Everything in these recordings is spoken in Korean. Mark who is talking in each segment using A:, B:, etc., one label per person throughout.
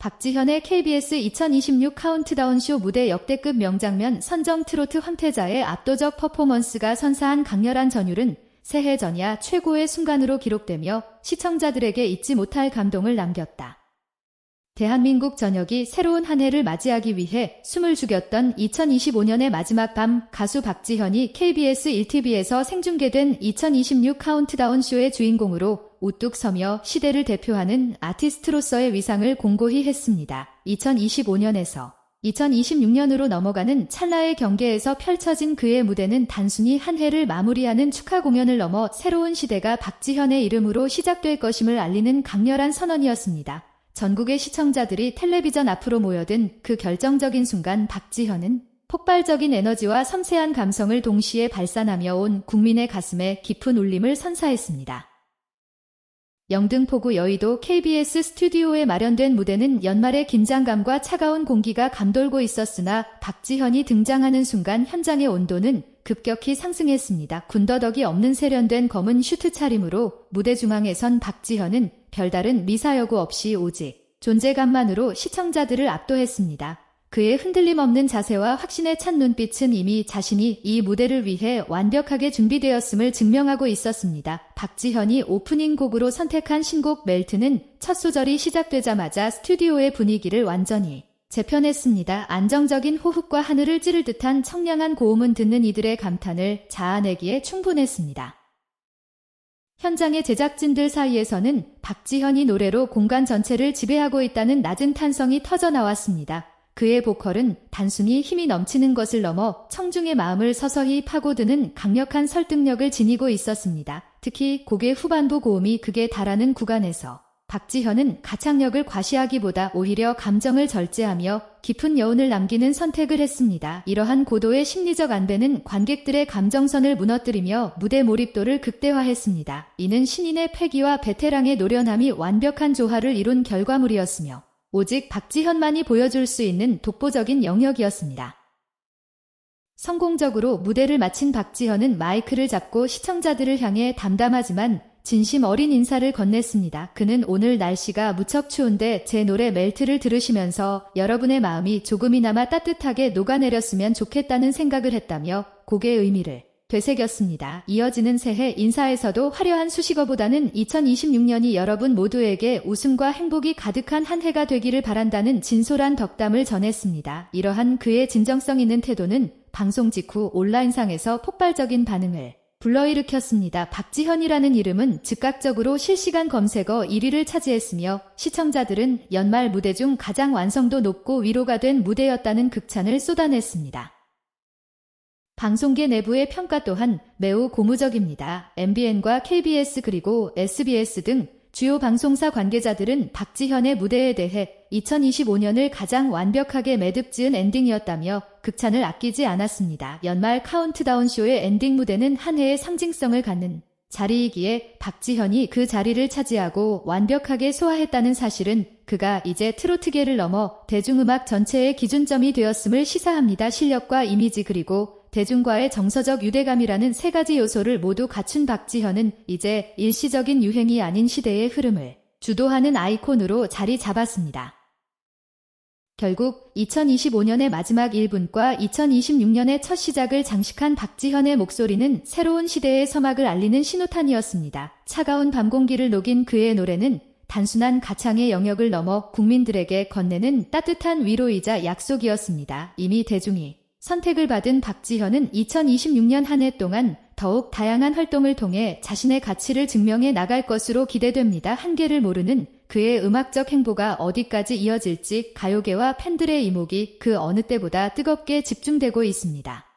A: 박지현의 KBS 2026 카운트다운 쇼 무대 역대급 명장면 선정 트로트 황태자의 압도적 퍼포먼스가 선사한 강렬한 전율은 새해 전야 최고의 순간으로 기록되며 시청자들에게 잊지 못할 감동을 남겼다. 대한민국 전역이 새로운 한 해를 맞이하기 위해 숨을 죽였던 2025년의 마지막 밤 가수 박지현이 KBS 1TV에서 생중계된 2026 카운트다운 쇼의 주인공으로 우뚝 서며 시대를 대표하는 아티스트로서의 위상을 공고히 했습니다. 2025년에서 2026년으로 넘어가는 찰나의 경계에서 펼쳐진 그의 무대는 단순히 한 해를 마무리하는 축하 공연을 넘어 새로운 시대가 박지현의 이름으로 시작될 것임을 알리는 강렬한 선언이었습니다. 전국의 시청자들이 텔레비전 앞으로 모여든 그 결정적인 순간 박지현은 폭발적인 에너지와 섬세한 감성을 동시에 발산하며 온 국민의 가슴에 깊은 울림을 선사했습니다. 영등포구 여의도 KBS 스튜디오에 마련된 무대는 연말의 긴장감과 차가운 공기가 감돌고 있었으나 박지현이 등장하는 순간 현장의 온도는 급격히 상승했습니다. 군더더기 없는 세련된 검은 슈트 차림으로 무대 중앙에 선 박지현은 별다른 미사여구 없이 오직 존재감만으로 시청자들을 압도했습니다. 그의 흔들림 없는 자세와 확신에 찬 눈빛은 이미 자신이 이 무대를 위해 완벽하게 준비되었음을 증명하고 있었습니다. 박지현이 오프닝 곡으로 선택한 신곡 멜트는 첫 소절이 시작되자마자 스튜디오의 분위기를 완전히 재편했습니다. 안정적인 호흡과 하늘을 찌를 듯한 청량한 고음은 듣는 이들의 감탄을 자아내기에 충분했습니다. 현장의 제작진들 사이에서는 박지현이 노래로 공간 전체를 지배하고 있다는 낮은 탄성이 터져 나왔습니다. 그의 보컬은 단순히 힘이 넘치는 것을 넘어 청중의 마음을 서서히 파고드는 강력한 설득력을 지니고 있었습니다. 특히 곡의 후반부 고음이 극에 달하는 구간에서 박지현은 가창력을 과시하기보다 오히려 감정을 절제하며 깊은 여운을 남기는 선택을 했습니다. 이러한 고도의 심리적 안배는 관객들의 감정선을 무너뜨리며 무대 몰입도를 극대화했습니다. 이는 신인의 패기와 베테랑의 노련함이 완벽한 조화를 이룬 결과물이었으며 오직 박지현만이 보여줄 수 있는 독보적인 영역이었습니다. 성공적으로 무대를 마친 박지현은 마이크를 잡고 시청자들을 향해 담담하지만 진심 어린 인사를 건넸습니다. 그는 오늘 날씨가 무척 추운데 제 노래 멜트를 들으시면서 여러분의 마음이 조금이나마 따뜻하게 녹아내렸으면 좋겠다는 생각을 했다며 곡의 의미를 되새겼습니다. 이어지는 새해 인사에서도 화려한 수식어보다는 2026년이 여러분 모두에게 웃음과 행복이 가득한 한 해가 되기를 바란다는 진솔한 덕담을 전했습니다. 이러한 그의 진정성 있는 태도는 방송 직후 온라인상에서 폭발적인 반응을 불러일으켰습니다. 박지현이라는 이름은 즉각적으로 실시간 검색어 1위를 차지했으며 시청자들은 연말 무대 중 가장 완성도 높고 위로가 된 무대였다는 극찬을 쏟아냈습니다. 방송계 내부의 평가 또한 매우 고무적입니다. MBN과 KBS 그리고 SBS 등 주요 방송사 관계자들은 박지현의 무대에 대해 2025년을 가장 완벽하게 매듭 지은 엔딩이었다며 극찬을 아끼지 않았습니다. 연말 카운트다운 쇼의 엔딩 무대는 한 해의 상징성을 갖는 자리이기에 박지현이 그 자리를 차지하고 완벽하게 소화했다는 사실은 그가 이제 트로트계를 넘어 대중음악 전체의 기준점이 되었음을 시사합니다. 실력과 이미지 그리고 대중과의 정서적 유대감이라는 세 가지 요소를 모두 갖춘 박지현은 이제 일시적인 유행이 아닌 시대의 흐름을 주도하는 아이콘으로 자리 잡았습니다. 결국 2025년의 마지막 1분과 2026년의 첫 시작을 장식한 박지현의 목소리는 새로운 시대의 서막을 알리는 신호탄이었습니다. 차가운 밤 공기를 녹인 그의 노래는 단순한 가창의 영역을 넘어 국민들에게 건네는 따뜻한 위로이자 약속이었습니다. 이미 대중이 선택을 받은 박지현은 2026년 한 해 동안 더욱 다양한 활동을 통해 자신의 가치를 증명해 나갈 것으로 기대됩니다. 한계를 모르는 그의 음악적 행보가 어디까지 이어질지 가요계와 팬들의 이목이 그 어느 때보다 뜨겁게 집중되고 있습니다.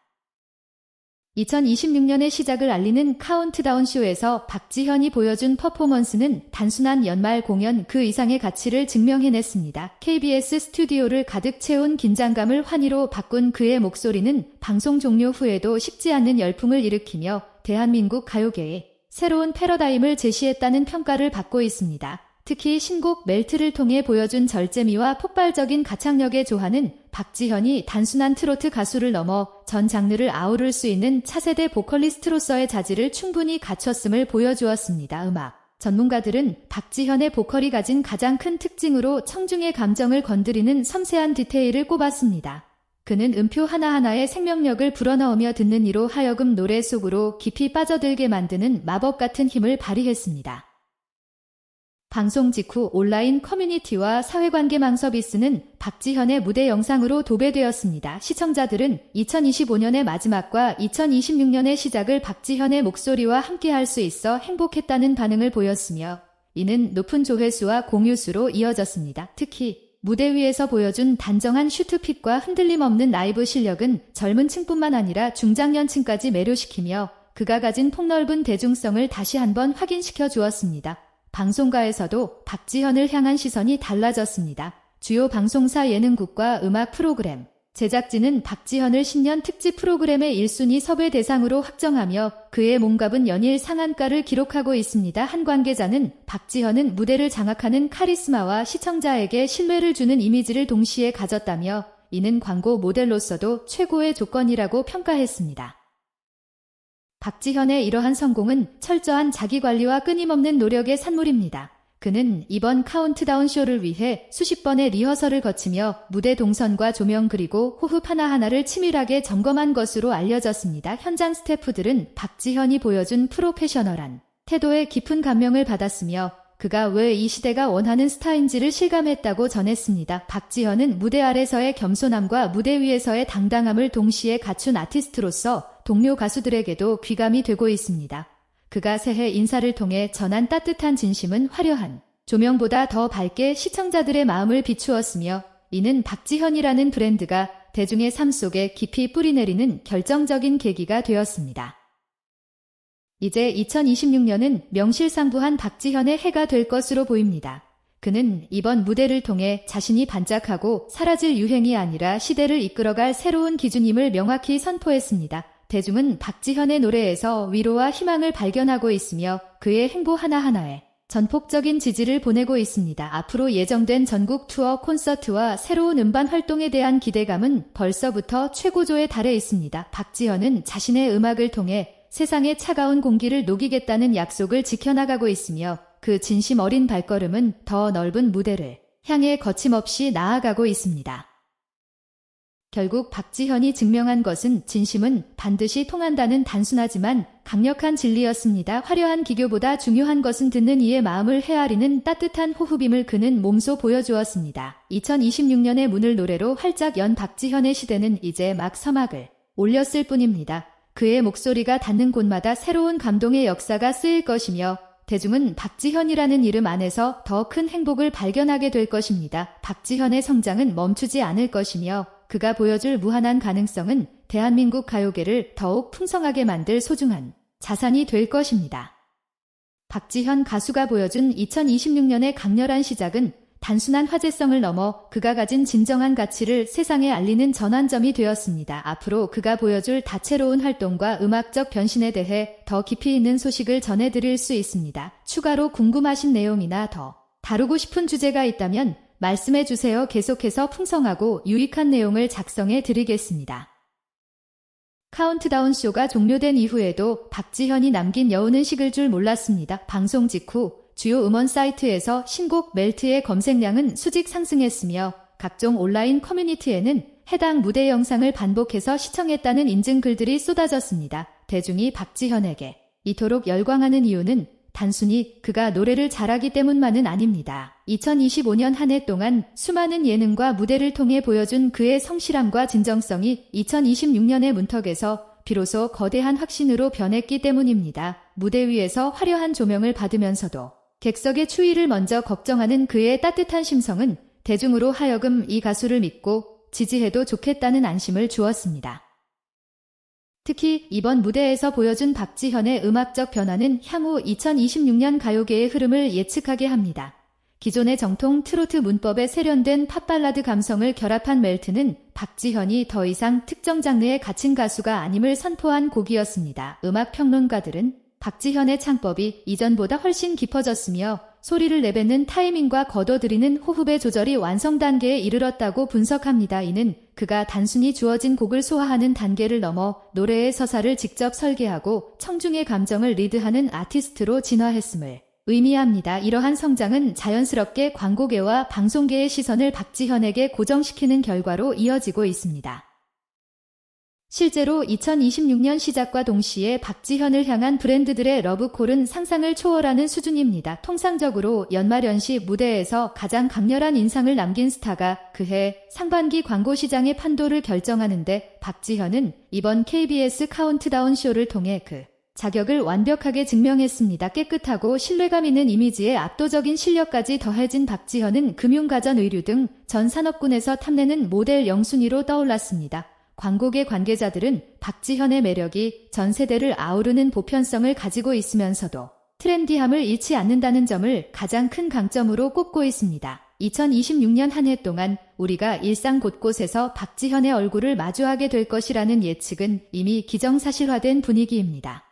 A: 2026년의 시작을 알리는 카운트다운 쇼에서 박지현이 보여준 퍼포먼스는 단순한 연말 공연 그 이상의 가치를 증명해냈습니다. KBS 스튜디오를 가득 채운 긴장감을 환희로 바꾼 그의 목소리는 방송 종료 후에도 식지 않는 열풍을 일으키며 대한민국 가요계에 새로운 패러다임을 제시했다는 평가를 받고 있습니다. 특히 신곡 멜트를 통해 보여준 절제미와 폭발적인 가창력의 조화는 박지현이 단순한 트로트 가수를 넘어 전 장르를 아우를 수 있는 차세대 보컬리스트로서의 자질을 충분히 갖췄음을 보여주었습니다. 음악 전문가들은 박지현의 보컬이 가진 가장 큰 특징으로 청중의 감정을 건드리는 섬세한 디테일을 꼽았습니다. 그는 음표 하나하나에 생명력을 불어넣으며 듣는 이로 하여금 노래 속으로 깊이 빠져들게 만드는 마법 같은 힘을 발휘했습니다. 방송 직후 온라인 커뮤니티와 사회관계망 서비스는 박지현의 무대 영상으로 도배되었습니다. 시청자들은 2025년의 마지막과 2026년의 시작을 박지현의 목소리와 함께 할 수 있어 행복했다는 반응을 보였으며 이는 높은 조회수와 공유수로 이어졌습니다. 특히 무대 위에서 보여준 단정한 슈트핏과 흔들림 없는 라이브 실력은 젊은 층뿐만 아니라 중장년층까지 매료시키며 그가 가진 폭넓은 대중성을 다시 한번 확인시켜 주었습니다. 방송가에서도 박지현을 향한 시선이 달라졌습니다. 주요 방송사 예능국과 음악 프로그램, 제작진은 박지현을 신년 특집 프로그램의 1순위 섭외 대상으로 확정하며 그의 몸값은 연일 상한가를 기록하고 있습니다. 한 관계자는 박지현은 무대를 장악하는 카리스마와 시청자에게 신뢰를 주는 이미지를 동시에 가졌다며 이는 광고 모델로서도 최고의 조건이라고 평가했습니다. 박지현의 이러한 성공은 철저한 자기관리와 끊임없는 노력의 산물입니다. 그는 이번 카운트다운 쇼를 위해 수십 번의 리허설을 거치며 무대 동선과 조명 그리고 호흡 하나하나를 치밀하게 점검한 것으로 알려졌습니다. 현장 스태프들은 박지현이 보여준 프로페셔널한 태도에 깊은 감명을 받았으며 그가 왜 이 시대가 원하는 스타인지를 실감했다고 전했습니다. 박지현은 무대 아래서의 겸손함과 무대 위에서의 당당함을 동시에 갖춘 아티스트로서 동료 가수들에게도 귀감이 되고 있습니다. 그가 새해 인사를 통해 전한 따뜻한 진심은 화려한 조명보다 더 밝게 시청자들의 마음을 비추었으며 이는 박지현이라는 브랜드가 대중의 삶 속에 깊이 뿌리내리는 결정적인 계기가 되었습니다. 이제 2026년은 명실상부한 박지현의 해가 될 것으로 보입니다. 그는 이번 무대를 통해 자신이 반짝하고 사라질 유행이 아니라 시대를 이끌어갈 새로운 기준임을 명확히 선포했습니다. 대중은 박지현의 노래에서 위로와 희망을 발견하고 있으며 그의 행보 하나하나에 전폭적인 지지를 보내고 있습니다. 앞으로 예정된 전국 투어 콘서트와 새로운 음반 활동에 대한 기대감은 벌써부터 최고조에 달해 있습니다. 박지현은 자신의 음악을 통해 세상의 차가운 공기를 녹이겠다는 약속을 지켜나가고 있으며 그 진심 어린 발걸음은 더 넓은 무대를 향해 거침없이 나아가고 있습니다. 결국 박지현이 증명한 것은 진심은 반드시 통한다는 단순하지만 강력한 진리였습니다. 화려한 기교보다 중요한 것은 듣는 이의 마음을 헤아리는 따뜻한 호흡임을 그는 몸소 보여주었습니다. 2026년의 문을 노래로 활짝 연 박지현의 시대는 이제 막 서막을 올렸을 뿐입니다. 그의 목소리가 닿는 곳마다 새로운 감동의 역사가 쓰일 것이며 대중은 박지현이라는 이름 안에서 더 큰 행복을 발견하게 될 것입니다. 박지현의 성장은 멈추지 않을 것이며 그가 보여줄 무한한 가능성은 대한민국 가요계를 더욱 풍성하게 만들 소중한 자산이 될 것입니다. 박지현 가수가 보여준 2026년의 강렬한 시작은 단순한 화제성을 넘어 그가 가진 진정한 가치를 세상에 알리는 전환점이 되었습니다. 앞으로 그가 보여줄 다채로운 활동과 음악적 변신에 대해 더 깊이 있는 소식을 전해드릴 수 있습니다. 추가로 궁금하신 내용이나 더 다루고 싶은 주제가 있다면 말씀해 주세요. 계속해서 풍성하고 유익한 내용을 작성해 드리겠습니다. 카운트다운 쇼가 종료된 이후에도 박지현이 남긴 여운은 식을 줄 몰랐습니다. 방송 직후 주요 음원 사이트에서 신곡 멜트의 검색량은 수직 상승했으며 각종 온라인 커뮤니티에는 해당 무대 영상을 반복해서 시청했다는 인증 글들이 쏟아졌습니다. 대중이 박지현에게 이토록 열광하는 이유는 단순히 그가 노래를 잘하기 때문만은 아닙니다. 2025년 한 해 동안 수많은 예능과 무대를 통해 보여준 그의 성실함과 진정성이 2026년의 문턱에서 비로소 거대한 확신으로 변했기 때문입니다. 무대 위에서 화려한 조명을 받으면서도 객석의 추위를 먼저 걱정하는 그의 따뜻한 심성은 대중으로 하여금 이 가수를 믿고 지지해도 좋겠다는 안심을 주었습니다. 특히 이번 무대에서 보여준 박지현의 음악적 변화는 향후 2026년 가요계의 흐름을 예측하게 합니다. 기존의 정통 트로트 문법에 세련된 팝발라드 감성을 결합한 멜트는 박지현이 더 이상 특정 장르에 갇힌 가수가 아님을 선포한 곡이었습니다. 음악 평론가들은 박지현의 창법이 이전보다 훨씬 깊어졌으며 소리를 내뱉는 타이밍과 걷어들이는 호흡의 조절이 완성 단계에 이르렀다고 분석합니다. 이는 그가 단순히 주어진 곡을 소화하는 단계를 넘어 노래의 서사를 직접 설계하고 청중의 감정을 리드하는 아티스트로 진화했음을 의미합니다. 이러한 성장은 자연스럽게 광고계와 방송계의 시선을 박지현에게 고정시키는 결과로 이어지고 있습니다. 실제로 2026년 시작과 동시에 박지현을 향한 브랜드들의 러브콜은 상상을 초월하는 수준입니다. 통상적으로 연말연시 무대에서 가장 강렬한 인상을 남긴 스타가 그해 상반기 광고 시장의 판도를 결정하는데 박지현은 이번 KBS 카운트다운 쇼를 통해 그 자격을 완벽하게 증명했습니다. 깨끗하고 신뢰감 있는 이미지에 압도적인 실력까지 더해진 박지현은 금융가전 의류 등 전 산업군에서 탐내는 모델 영순위로 떠올랐습니다. 광고계 관계자들은 박지현의 매력이 전 세대를 아우르는 보편성을 가지고 있으면서도 트렌디함을 잃지 않는다는 점을 가장 큰 강점으로 꼽고 있습니다. 2026년 한 해 동안 우리가 일상 곳곳에서 박지현의 얼굴을 마주하게 될 것이라는 예측은 이미 기정사실화된 분위기입니다.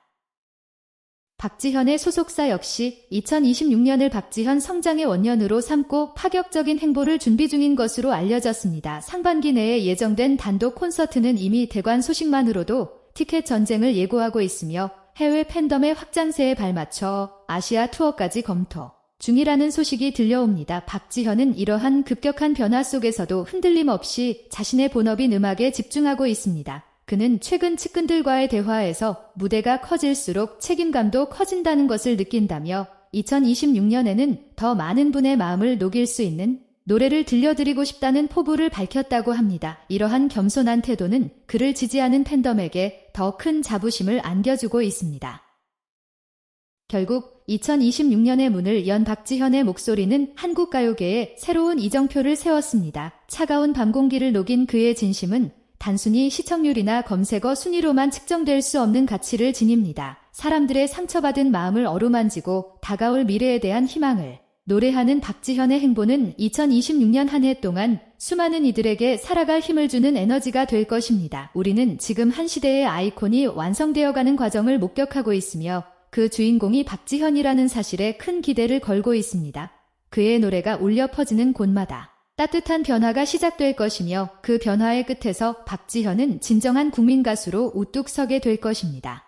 A: 박지현의 소속사 역시 2026년을 박지현 성장의 원년으로 삼고 파격적인 행보를 준비 중인 것으로 알려졌습니다. 상반기 내에 예정된 단독 콘서트는 이미 대관 소식만으로도 티켓 전쟁을 예고하고 있으며 해외 팬덤의 확장세에 발맞춰 아시아 투어까지 검토 중이라는 소식이 들려옵니다. 박지현은 이러한 급격한 변화 속에서도 흔들림 없이 자신의 본업인 음악에 집중하고 있습니다. 그는 최근 측근들과의 대화에서 무대가 커질수록 책임감도 커진다는 것을 느낀다며 2026년에는 더 많은 분의 마음을 녹일 수 있는 노래를 들려드리고 싶다는 포부를 밝혔다고 합니다. 이러한 겸손한 태도는 그를 지지하는 팬덤에게 더 큰 자부심을 안겨주고 있습니다. 결국 2026년의 문을 연 박지현의 목소리는 한국 가요계에 새로운 이정표를 세웠습니다. 차가운 밤 공기를 녹인 그의 진심은 단순히 시청률이나 검색어 순위로만 측정될 수 없는 가치를 지닙니다. 사람들의 상처받은 마음을 어루만지고 다가올 미래에 대한 희망을 노래하는 박지현의 행보는 2026년 한 해 동안 수많은 이들에게 살아갈 힘을 주는 에너지가 될 것입니다. 우리는 지금 한 시대의 아이콘이 완성되어가는 과정을 목격하고 있으며 그 주인공이 박지현이라는 사실에 큰 기대를 걸고 있습니다. 그의 노래가 울려 퍼지는 곳마다 따뜻한 변화가 시작될 것이며 그 변화의 끝에서 박지현은 진정한 국민 가수로 우뚝 서게 될 것입니다.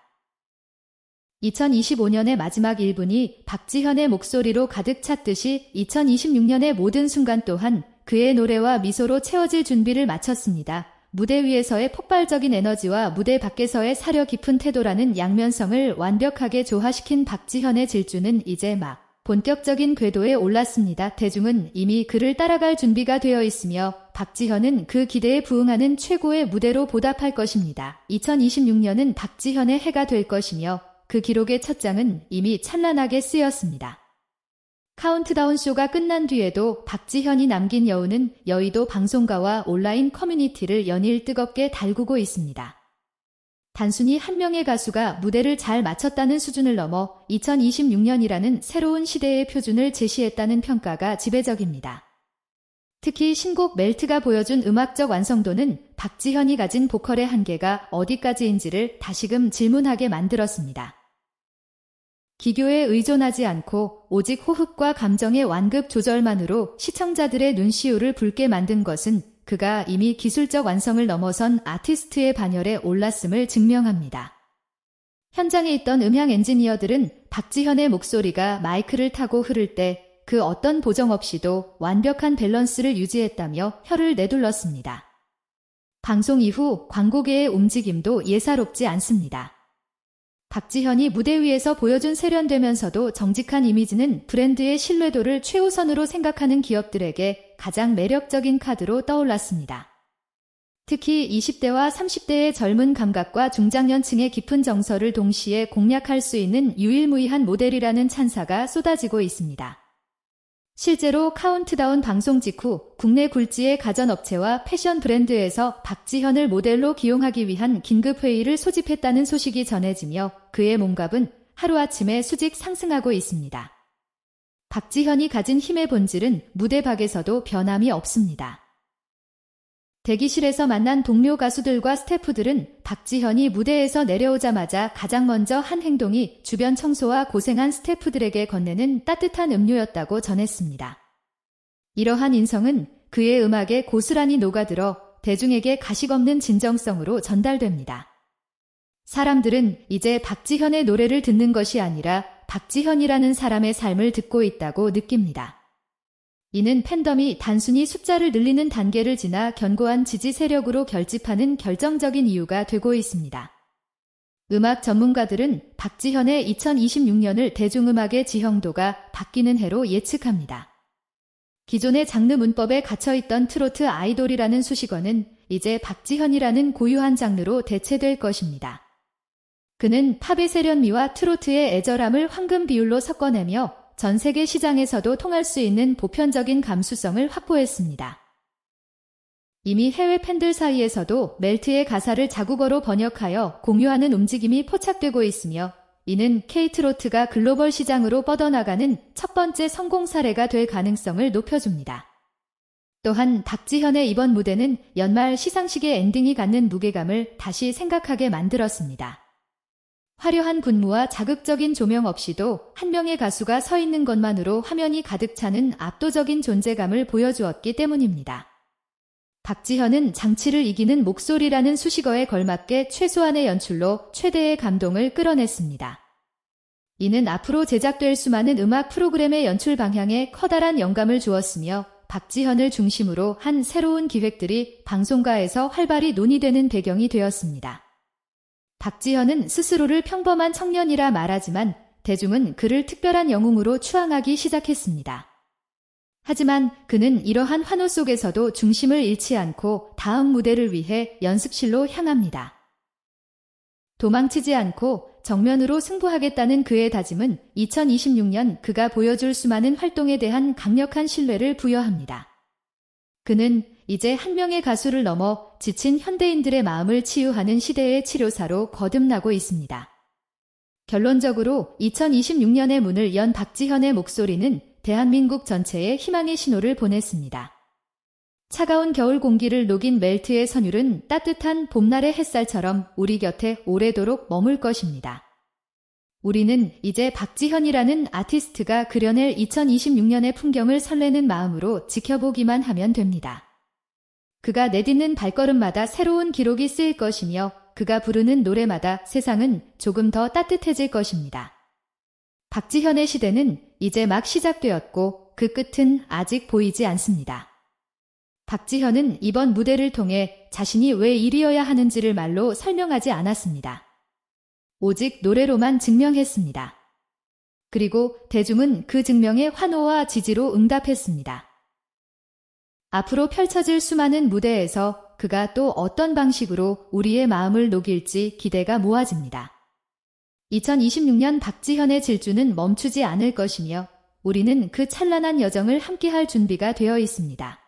A: 2025년의 마지막 1분이 박지현의 목소리로 가득 찼듯이 2026년의 모든 순간 또한 그의 노래와 미소로 채워질 준비를 마쳤습니다. 무대 위에서의 폭발적인 에너지와 무대 밖에서의 사려 깊은 태도라는 양면성을 완벽하게 조화시킨 박지현의 질주는 이제 막 본격적인 궤도에 올랐습니다. 대중은 이미 그를 따라갈 준비가 되어 있으며 박지현은 그 기대에 부응하는 최고의 무대로 보답할 것입니다. 2026년은 박지현의 해가 될 것이며 그 기록의 첫 장은 이미 찬란하게 쓰였습니다. 카운트다운 쇼가 끝난 뒤에도 박지현이 남긴 여운은 여의도 방송가와 온라인 커뮤니티를 연일 뜨겁게 달구고 있습니다. 단순히 한 명의 가수가 무대를 잘 마쳤다는 수준을 넘어 2026년이라는 새로운 시대의 표준을 제시했다는 평가가 지배적입니다. 특히 신곡 멜트가 보여준 음악적 완성도는 박지현이 가진 보컬의 한계가 어디까지인지를 다시금 질문하게 만들었습니다. 기교에 의존하지 않고 오직 호흡과 감정의 완급 조절만으로 시청자들의 눈시울을 붉게 만든 것은 그가 이미 기술적 완성을 넘어선 아티스트의 반열에 올랐음을 증명합니다. 현장에 있던 음향 엔지니어들은 박지현의 목소리가 마이크를 타고 흐를 때 그 어떤 보정 없이도 완벽한 밸런스를 유지했다며 혀를 내둘렀습니다. 방송 이후 광고계의 움직임도 예사롭지 않습니다. 박지현이 무대 위에서 보여준 세련되면서도 정직한 이미지는 브랜드의 신뢰도를 최우선으로 생각하는 기업들에게 가장 매력적인 카드로 떠올랐습니다. 특히 20대와 30대의 젊은 감각과 중장년층의 깊은 정서를 동시에 공략할 수 있는 유일무이한 모델이라는 찬사가 쏟아지고 있습니다. 실제로 카운트다운 방송 직후 국내 굴지의 가전업체와 패션 브랜드에서 박지현을 모델로 기용하기 위한 긴급회의를 소집했다는 소식이 전해지며 그의 몸값은 하루아침에 수직 상승하고 있습니다. 박지현이 가진 힘의 본질은 무대 밖에서도 변함이 없습니다. 대기실에서 만난 동료 가수들과 스태프들은 박지현이 무대에서 내려오자마자 가장 먼저 한 행동이 주변 청소와 고생한 스태프들에게 건네는 따뜻한 음료였다고 전했습니다. 이러한 인성은 그의 음악에 고스란히 녹아들어 대중에게 가식 없는 진정성으로 전달됩니다. 사람들은 이제 박지현의 노래를 듣는 것이 아니라 박지현이라는 사람의 삶을 듣고 있다고 느낍니다. 이는 팬덤이 단순히 숫자를 늘리는 단계를 지나 견고한 지지 세력으로 결집하는 결정적인 이유가 되고 있습니다. 음악 전문가들은 박지현의 2026년을 대중음악의 지형도가 바뀌는 해로 예측합니다. 기존의 장르 문법에 갇혀있던 트로트 아이돌이라는 수식어는 이제 박지현이라는 고유한 장르로 대체될 것입니다. 그는 팝의 세련미와 트로트의 애절함을 황금 비율로 섞어내며 전 세계 시장에서도 통할 수 있는 보편적인 감수성을 확보했습니다. 이미 해외 팬들 사이에서도 멜트의 가사를 자국어로 번역하여 공유하는 움직임이 포착되고 있으며 이는 K-트로트가 글로벌 시장으로 뻗어나가는 첫 번째 성공 사례가 될 가능성을 높여줍니다. 또한 박지현의 이번 무대는 연말 시상식의 엔딩이 갖는 무게감을 다시 생각하게 만들었습니다. 화려한 군무와 자극적인 조명 없이도 한 명의 가수가 서 있는 것만으로 화면이 가득 차는 압도적인 존재감을 보여주었기 때문입니다. 박지현은 장치를 이기는 목소리라는 수식어에 걸맞게 최소한의 연출로 최대의 감동을 끌어냈습니다. 이는 앞으로 제작될 수많은 음악 프로그램의 연출 방향에 커다란 영감을 주었으며 박지현을 중심으로 한 새로운 기획들이 방송가에서 활발히 논의되는 배경이 되었습니다. 박지현은 스스로를 평범한 청년이라 말하지만 대중은 그를 특별한 영웅으로 추앙하기 시작했습니다. 하지만 그는 이러한 환호 속에서도 중심을 잃지 않고 다음 무대를 위해 연습실로 향합니다. 도망치지 않고 정면으로 승부하겠다는 그의 다짐은 2026년 그가 보여줄 수많은 활동에 대한 강력한 신뢰를 부여합니다. 그는 이제 한 명의 가수를 넘어 지친 현대인들의 마음을 치유하는 시대의 치료사로 거듭나고 있습니다. 결론적으로 2026년의 문을 연 박지현의 목소리는 대한민국 전체에 희망의 신호를 보냈습니다. 차가운 겨울 공기를 녹인 멜트의 선율은 따뜻한 봄날의 햇살처럼 우리 곁에 오래도록 머물 것입니다. 우리는 이제 박지현이라는 아티스트가 그려낼 2026년의 풍경을 설레는 마음으로 지켜보기만 하면 됩니다. 그가 내딛는 발걸음마다 새로운 기록이 쓰일 것이며 그가 부르는 노래마다 세상은 조금 더 따뜻해질 것입니다. 박지현의 시대는 이제 막 시작되었고 그 끝은 아직 보이지 않습니다. 박지현은 이번 무대를 통해 자신이 왜 이리여야 하는지를 말로 설명하지 않았습니다. 오직 노래로만 증명했습니다. 그리고 대중은 그 증명에 환호와 지지로 응답했습니다. 앞으로 펼쳐질 수많은 무대에서 그가 또 어떤 방식으로 우리의 마음을 녹일지 기대가 모아집니다. 2026년 박지현의 질주는 멈추지 않을 것이며 우리는 그 찬란한 여정을 함께할 준비가 되어 있습니다.